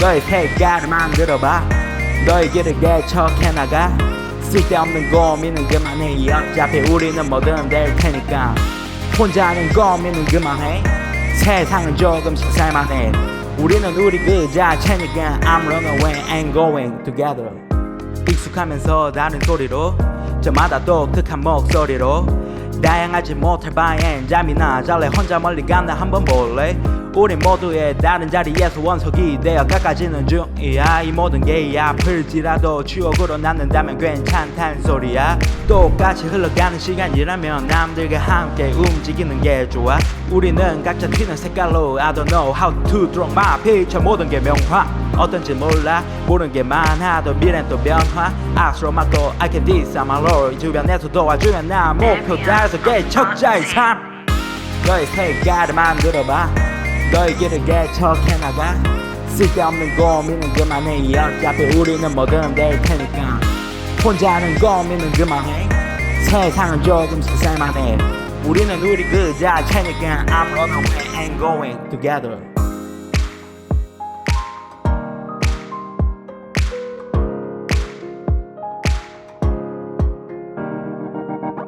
너의 색깔을 만들어봐. 너의 길을 개척해 나가. 쓸데없는 고민은 그만해. 어차피 우리는 뭐든 될 테니까. 혼자 하는 고민은 그만해. 세상은 조금씩 살만해. 우리는 우리 그 자체니까. I'm running away and going together. 익숙하면서 다른 소리로 저마다 독특한 목소리로. 다양하지 못할 바엔 잠이나 잘래. 혼자 멀리 간다 한번 볼래? 우리 모두의 다른 자리에서 원석이 되어 깎아지는 중이야. 이 모든 게 아플지라도 추억으로 남는다면 괜찮단 소리야. 똑같이 흘러가는 시간이라면 남들과 함께 움직이는 게 좋아. 우리는 각자 튀는 색깔로 I don't know how to draw my picture. 모든 게 명화 어떤지 몰라. 모르는 게 많아도 미래는 또 변화. 악수로 막고 I can this I'm my lord 주변에서 도와주면 나 목표 달성 개척자의 삶. 너의 색깔을 만들어봐. 너의 길을 개척해나가. 쓸데없는 고민은 그만해. 어차피 우리는 뭐든 될 테니까. 혼자 하는 고민은 그만해. 세상은 조금씩 살만해. 우리는 우리 그 자체니까 I'm running away and going together